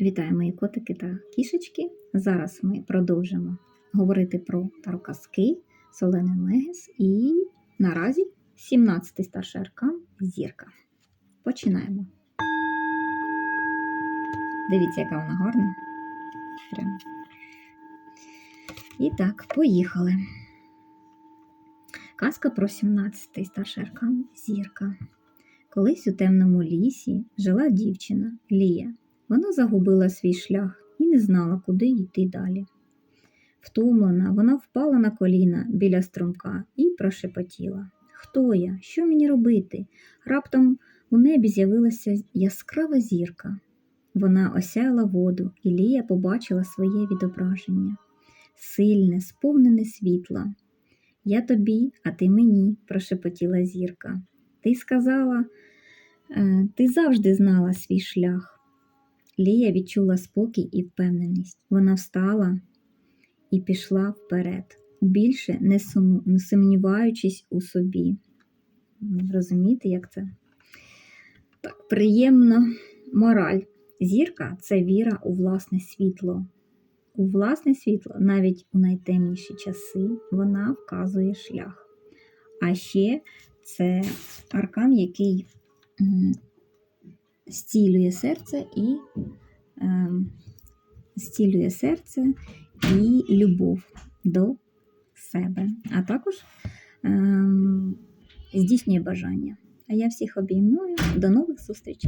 Вітаю мої котики та кішечки. Зараз ми продовжимо говорити про тароказки, Солений Мегес і наразі 17-й старший аркан Зірка. Починаємо. Дивіться, яка вона гарна. Прямо. І так, поїхали. Казка про 17-й старший аркан Зірка. Колись у темному лісі жила дівчина Лія. Вона загубила свій шлях і не знала, куди йти далі. Втомлена, вона впала на коліна біля струмка і прошепотіла Хто я? Що мені робити? Раптом у небі з'явилася яскрава зірка. Вона осяяла воду, і Лія побачила своє відображення сильне, сповнене світла. Я тобі, а ти мені, прошепотіла зірка. Ти сказала, «Е, ти завжди знала свій шлях. Лія відчула спокій і впевненість. Вона встала і пішла вперед, більше не, сумніваючись у собі. Розумієте, як це? Так, приємно мораль. Зірка це віра у власне світло. У власне світло, навіть у найтемніші часи, вона вказує шлях. А ще це аркан, який м, зцілює серце і е, зцілює серце і любов до себе, а також е, здійснює бажання. А я всіх обіймую. До нових зустрічей!